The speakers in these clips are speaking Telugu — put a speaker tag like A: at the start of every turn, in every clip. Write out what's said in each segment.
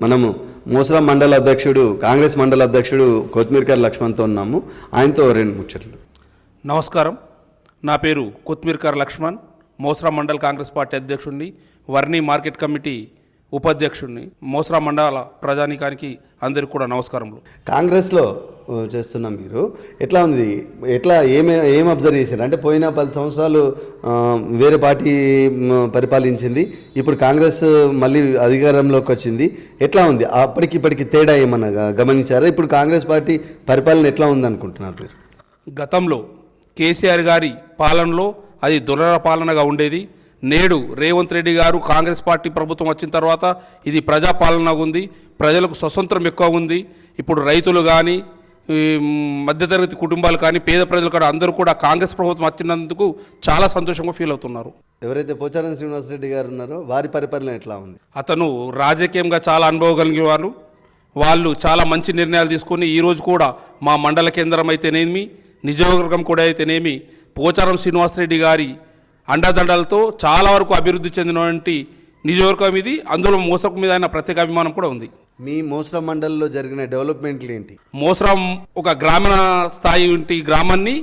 A: మనము మోసరా మండల అధ్యక్షుడు కాంగ్రెస్ మండల అధ్యక్షుడు కొత్తిమీరకర్ లక్ష్మణ్తో ఉన్నాము. ఆయనతో రెండు ముచ్చట్లు.
B: నమస్కారం. నా పేరు కొత్మీర్కర్ లక్ష్మణ్. మోసరా మండల్ కాంగ్రెస్ పార్టీ అధ్యక్షుడిని వర్ణి మార్కెట్ కమిటీ ఉపాధ్యక్షుడిని మోస్రా మండల ప్రజానీకానికి అందరికీ కూడా నమస్కారములు.
A: కాంగ్రెస్లో చేస్తున్న మీరు ఎట్లా ఉంది? ఎట్లా ఏమే ఏం అబ్జర్వ్ చేశారు? అంటే పోయిన పది సంవత్సరాలు వేరే పార్టీ పరిపాలించింది ఇప్పుడు కాంగ్రెస్ మళ్ళీ అధికారంలోకి వచ్చింది ఎట్లా ఉంది? అప్పటికి ఇప్పటికి తేడా ఏమన్నా గమనించారా? ఇప్పుడు కాంగ్రెస్ పార్టీ పరిపాలన ఎట్లా ఉంది అనుకుంటున్నారు మీరు?
B: గతంలో కేసీఆర్ గారి పాలనలో అది దురర పాలనగా ఉండేది నేడు రేవంత్ రెడ్డి గారు కాంగ్రెస్ పార్టీ ప్రభుత్వం వచ్చిన తర్వాత ఇది ప్రజాపాలనగా ఉంది ప్రజలకు స్వతంత్రం ఎక్కువ ఉంది. ఇప్పుడు రైతులు కానీ మధ్యతరగతి కుటుంబాలు కానీ పేద ప్రజలు కానీ అందరూ కూడా కాంగ్రెస్ ప్రభుత్వం వచ్చినందుకు చాలా సంతోషంగా ఫీల్ అవుతున్నారు.
A: ఎవరైతే పోచారం శ్రీనివాసరెడ్డి గారు ఉన్నారో వారి పరిపాలన ఎట్లా ఉంది?
B: అతను రాజకీయంగా చాలా అనుభవం కలిగిన వాళ్ళు వాళ్ళు చాలా మంచి నిర్ణయాలు తీసుకొని ఈరోజు కూడా మా మండల కేంద్రం అయితేనేమి నియోజకవర్గం కూడా అయితేనేమి పోచారం శ్రీనివాసరెడ్డి గారి అండదండలతో చాలా వరకు అభివృద్ధి చెందినటువంటి నియోజకవర్గం ఇది. అందులో మోసకు మీద ఆయన ప్రత్యేక అభిమానం కూడా ఉంది.
A: మీ మోసరా మండలిలో జరిగిన డెవలప్మెంట్లు ఏంటి?
B: మోసరం ఒక గ్రామీణ స్థాయి వంటి గ్రామాన్ని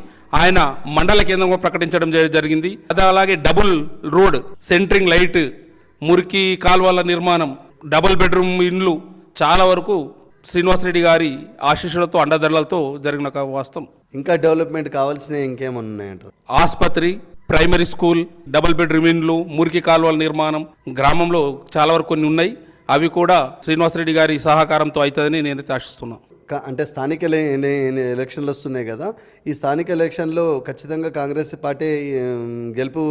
B: ఆయన మండల కేంద్రంగా ప్రకటించడం జరిగింది. అదే అలాగే డబుల్ రోడ్ సెంట్రింగ్ లైట్ మురికి కాలువల నిర్మాణం డబుల్ బెడ్రూమ్ ఇండ్లు చాలా వరకు శ్రీనివాసరెడ్డి గారి ఆశీస్సులతో అండదండలతో జరిగిన ఒక వాస్తవం.
A: ఇంకా డెవలప్మెంట్ కావాల్సినవి ఇంకేమన్నా ఉన్నాయంటారు
B: ఆసుపత్రి ప్రైమరీ స్కూల్ డబుల్ బెడ్రూమ్ ఇండ్లు మురికి కాలువల నిర్మాణం గ్రామంలో చాలా వరకు కొన్ని ఉన్నాయి. అవి కూడా శ్రీనివాసరెడ్డి గారి సహకారంతో అవుతుందని నేనైతే ఆశిస్తున్నాను.
A: అంటే స్థానిక ఎల- ఎల- ఎల- ఎలక్షన్లు వస్తున్నాయి కదా ఈ స్థానిక ఎలక్షన్లో ఖచ్చితంగా కాంగ్రెస్ పార్టీ గెలుపు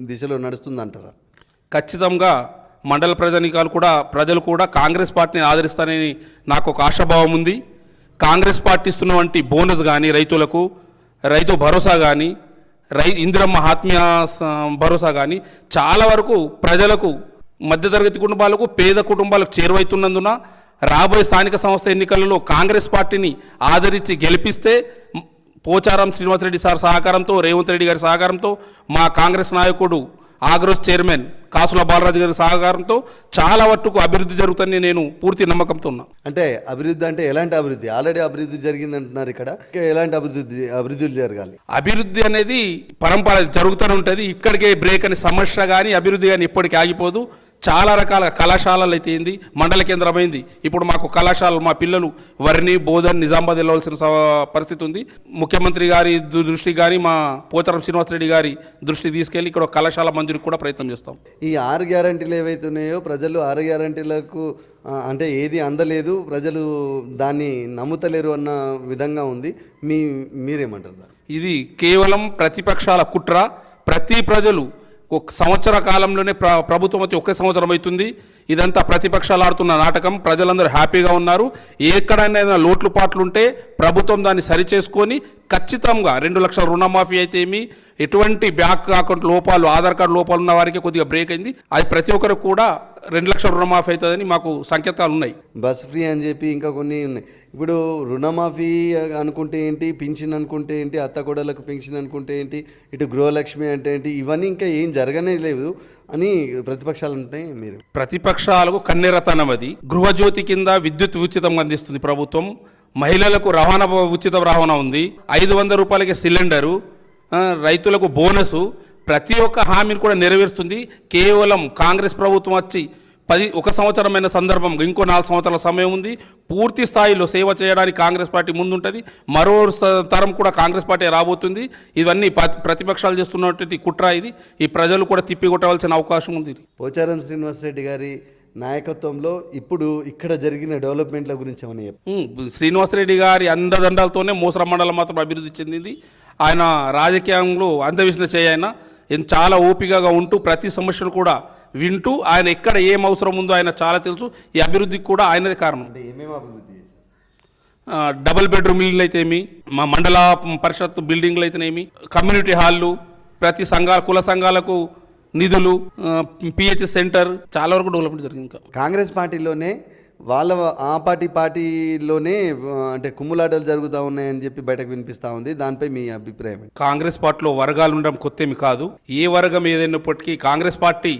A: దిశలో నడుస్తుంది అంటారా
B: ఖచ్చితంగా మండల ప్రజానికాలు కూడా ప్రజలు కూడా కాంగ్రెస్ పార్టీని ఆదరిస్తారని నాకు ఒక ఆశాభావం ఉంది. కాంగ్రెస్ పార్టీ ఇస్తున్నటువంటి బోనస్ కానీ రైతులకు రైతు భరోసా కానీ రై ఇందిరమ్మ ఆత్మీయ స- భరోసా కానీ చాలా వరకు ప్రజలకు మధ్యతరగతి కుటుంబాలకు పేద కుటుంబాలకు చేరువైతున్నందున రాబోయే స్థానిక సంస్థ ఎన్నికలలో కాంగ్రెస్ పార్టీని ఆదరించి గెలిపిస్తే పోచారం శ్రీనివాసరెడ్డి సార్ సహకారంతో రేవంత్ రెడ్డి గారి సహకారంతో మా కాంగ్రెస్ నాయకుడు ఆగ్రోస్ చైర్మన్ కాసుల బాలరాజు గారి సహకారంతో చాలా వట్టుకు అభివృద్ధి జరుగుతుందని నేను పూర్తి నమ్మకంతో ఉన్నా.
A: అంటే అభివృద్ధి అంటే ఎలాంటి అభివృద్ధి? ఆల్రెడీ అభివృద్ధి జరిగింది అంటున్నారు ఇక్కడ. ఇంకా ఎలాంటి అభివృద్ధి అభివృద్ధులు జరగాలి?
B: అభివృద్ధి అనేది పరంపర జరుగుతూనే ఉంటుంది. ఇక్కడికే బ్రేక్ అని సమస్య కానీ అభివృద్ధి కానీ ఎప్పటికీ ఆగిపోదు. చాలా రకాల కళాశాలలు అయితే ఏంది? మండల కేంద్రమైంది. ఇప్పుడు మాకు కళాశాలలు మా పిల్లలు వరిని బోధన్ నిజామాబాద్ వెళ్ళవలసిన పరిస్థితి ఉంది. ముఖ్యమంత్రి గారి దు- దృష్టి కానీ మా పోచారం శ్రీనివాసరెడ్డి గారి దృష్టి తీసుకెళ్ళి ఇక్కడ ఒక కళాశాల మంజూరికి కూడా ప్రయత్నం చేస్తాం.
A: ఈ ఆరు గ్యారంటీలు ఏవైతే ఉన్నాయో ప్రజలు ఆరు గ్యారంటీలకు అంటే ఏది అందలేదు ప్రజలు దాన్ని నమ్ముతలేరు అన్న విధంగా ఉంది. మీ మీరేమంటారు?
B: ఇది కేవలం ప్రతిపక్షాల కుట్ర. ప్రతి ప్రజలు ఒక సంవత్సర కాలంలోనే ప్ర ప్రభుత్వం వచ్చి ఒకే సంవత్సరం అవుతుంది. ఇదంతా ప్రతిపక్షాలు ఆడుతున్న నాటకం. ప్రజలందరూ హ్యాపీగా ఉన్నారు. ఎక్కడైనా ఏదైనా లోట్లు పాట్లు ఉంటే ప్రభుత్వం దాన్ని సరిచేసుకొని ఖచ్చితంగా రెండు లక్షల రుణమాఫీ అయితే ఏమి? ఎటువంటి బ్యాంక్ అకౌంట్ లోపాలు ఆధార్ కార్డు లోపాలు ఉన్న వారికి కొద్దిగా బ్రేక్ అయింది. అది ప్రతి ఒక్కరికి కూడా రెండు లక్షల రుణమాఫీ అవుతుందని మాకు సంకేతాలు ఉన్నాయి.
A: బస్ ఫ్రీ అని చెప్పి ఇంకా కొన్ని ఉన్నాయి. ఇప్పుడు రుణమాఫీ అనుకుంటే ఏంటి? పింఛన్ అనుకుంటే ఏంటి? అత్తకోడలకు పింఛన్ అనుకుంటే ఏంటి? ఇటు గృహలక్ష్మి అంటే ఏంటి? ఇవన్నీ ఇంకా ఏం జరగనే లేదు అని ప్రతిపక్షాలు ఉంటాయి మీరు.
B: ప్రతిపక్షాలకు కన్నెరతనం అది. గృహజ్యోతి కింద విద్యుత్ ఉచితంగా అందిస్తుంది ప్రభుత్వం. మహిళలకు రవాణా ఉచిత రవాణా ఉంది. ఐదు వందల రూపాయలకి సిలిండరు రైతులకు బోనసు. ప్రతి ఒక్క హామీని కూడా నెరవేరుస్తుంది. కేవలం కాంగ్రెస్ ప్రభుత్వం వచ్చి పది ఒక సంవత్సరమైన సందర్భం ఇంకో నాలుగు సంవత్సరాల సమయం ఉంది. పూర్తి స్థాయిలో సేవ చేయడానికి కాంగ్రెస్ పార్టీ ముందుంటుంది. మరో తరం కూడా కాంగ్రెస్ పార్టీ రాబోతుంది. ఇవన్నీ ప్రతిపక్షాలు చేస్తున్నటువంటి కుట్ర ఇది. ఈ ప్రజలు కూడా తిప్పికొట్టవలసిన అవకాశం ఉంది.
A: పోచారం శ్రీనివాసరెడ్డి గారి నాయకత్వంలో ఇప్పుడు ఇక్కడ జరిగిన డెవలప్మెంట్ల గురించి ఏమైనా
B: శ్రీనివాసరెడ్డి గారి అండదండలతోనే మోసర మండలం మాత్రం అభివృద్ధి చెందింది. ఆయన రాజకీయంలో అందవిసిన చేయాయన ఈయన చాలా ఓపికగా ఉంటూ ప్రతి సమస్యను కూడా వింటూ ఆయన ఎక్కడ ఏం అవసరం ఉందో ఆయన చాలా తెలుసు. ఈ అభివృద్ధికి కూడా ఆయనదే కారణం. డబుల్ బెడ్రూమ్ ఇల్లు అయితేమి మా మండల పరిషత్ బిల్డింగ్లు అయితేనేమి కమ్యూనిటీ హాళ్ళు ప్రతి సంఘాల కుల సంఘాలకు నిధులు పిహెచ్ సెంటర్ చాలా వరకు డెవలప్మెంట్ జరిగింది ఇంకా.
A: కాంగ్రెస్ పార్టీలోనే వాళ్ళ ఆ పార్టీ పార్టీలోనే అంటే కుమ్ములాటలు జరుగుతూ ఉన్నాయని చెప్పి బయటకు వినిపిస్తూ ఉంది. దానిపై మీ అభిప్రాయం?
B: కాంగ్రెస్ పార్టీలో వర్గాలు ఉండడం కొత్తేమి కాదు. ఏ వర్గం ఏదైనప్పటికీ కాంగ్రెస్ పార్టీ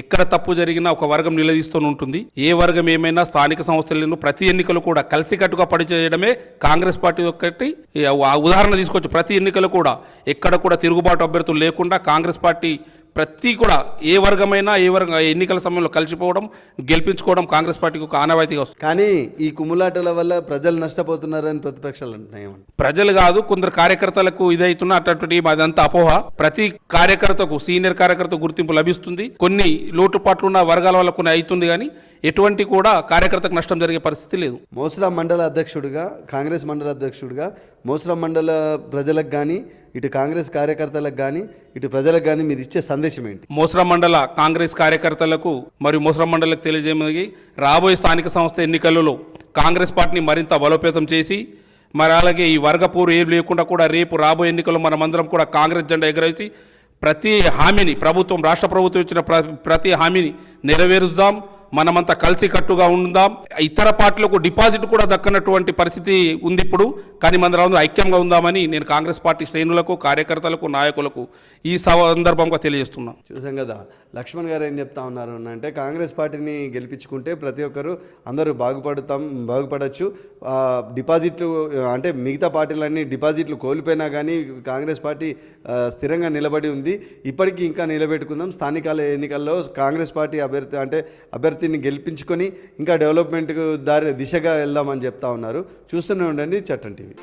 B: ఎక్కడ తప్పు జరిగినా ఒక వర్గం నిలదీస్తూనే ఉంటుంది. ఏ వర్గం ఏమైనా స్థానిక సంస్థలను ప్రతి ఎన్నికలు కూడా కలిసికట్టుగా పనిచేయడమే కాంగ్రెస్ పార్టీ ఒకటి. ఉదాహరణ తీసుకోవచ్చు ప్రతి ఎన్నికలు కూడా ఎక్కడ కూడా తిరుగుబాటు అభ్యర్థులు లేకుండా కాంగ్రెస్ పార్టీ ప్రతి కూడా ఏ వర్గమైనా ఏ వర్గం ఎన్నికల సమయంలో కలిసిపోవడం గెలిపించుకోవడం కాంగ్రెస్ పార్టీకి ఒక ఆనవాయితీగా వస్తుంది.
A: కానీ ఈ కుమ్ములాటల వల్ల ప్రజలు నష్టపోతున్నారని ప్రతిపక్షాలు అంటున్నాయి?
B: ప్రజలు కాదు కొందరు కార్యకర్తలకు ఇదైతున్న అటువంటి అదంతా అపోహ. ప్రతి కార్యకర్తకు సీనియర్ కార్యకర్త గుర్తింపు లభిస్తుంది. కొన్ని లోటుపాట్లు ఉన్న వర్గాల వల్ల కొన్ని అవుతుంది కానీ ఎటువంటి కూడా కార్యకర్తకు నష్టం జరిగే పరిస్థితి లేదు.
A: మోసరా మండల అధ్యక్షుడిగా కాంగ్రెస్ మండల అధ్యక్షుడిగా మోసరా మండల ప్రజలకు కానీ ఇటు కాంగ్రెస్ కార్యకర్తలకు కానీ ఇటు ప్రజలకు కానీ మీరు ఇచ్చే సందేశం ఏంటి?
B: మోసరా మండల కాంగ్రెస్ కార్యకర్తలకు మరియు మోసరా మండలకు తెలియజేయమని రాబోయే స్థానిక సంస్థ ఎన్నికలలో కాంగ్రెస్ పార్టీని మరింత బలోపేతం చేసి మరి అలాగే ఈ వర్గపూరు ఏం లేకుండా కూడా రేపు రాబోయే ఎన్నికల్లో మనమందరం కూడా కాంగ్రెస్ జెండా ఎగరేసి ప్రతి హామీని ప్రభుత్వం రాష్ట్ర ప్రభుత్వం ఇచ్చిన ప్రతి హామీని నెరవేరుస్తాం. మనమంతా కలిసి కట్టుగా ఉందాం. ఇతర పార్టీలకు డిపాజిట్ కూడా దక్కనటువంటి పరిస్థితి ఉంది ఇప్పుడు. కానీ మన ఐక్యంగా ఉందామని నేను కాంగ్రెస్ పార్టీ శ్రేణులకు కార్యకర్తలకు నాయకులకు ఈ సందర్భంగా తెలియజేస్తున్నాను
A: చూసాం కదా లక్ష్మణ్ గారు ఏం చెప్తా ఉన్నారు అంటే కాంగ్రెస్ పార్టీని గెలిపించుకుంటే ప్రతి ఒక్కరు అందరూ బాగుపడతాం బాగుపడచ్చు. డిపాజిట్లు అంటే మిగతా పార్టీలన్నీ డిపాజిట్లు కోల్పోయినా కానీ కాంగ్రెస్ పార్టీ స్థిరంగా నిలబడి ఉంది. ఇప్పటికీ ఇంకా నిలబెట్టుకుందాం. స్థానికాల ఎన్నికల్లో కాంగ్రెస్ పార్టీ అభ్యర్థి అంటే అభ్యర్థిని గెలిపించుకొని ఇంకా డెవలప్మెంట్కు దారి దిశగా వెళ్దామని చెప్తా ఉన్నారు. చూస్తూనే ఉండండి చట్టం టీవీ.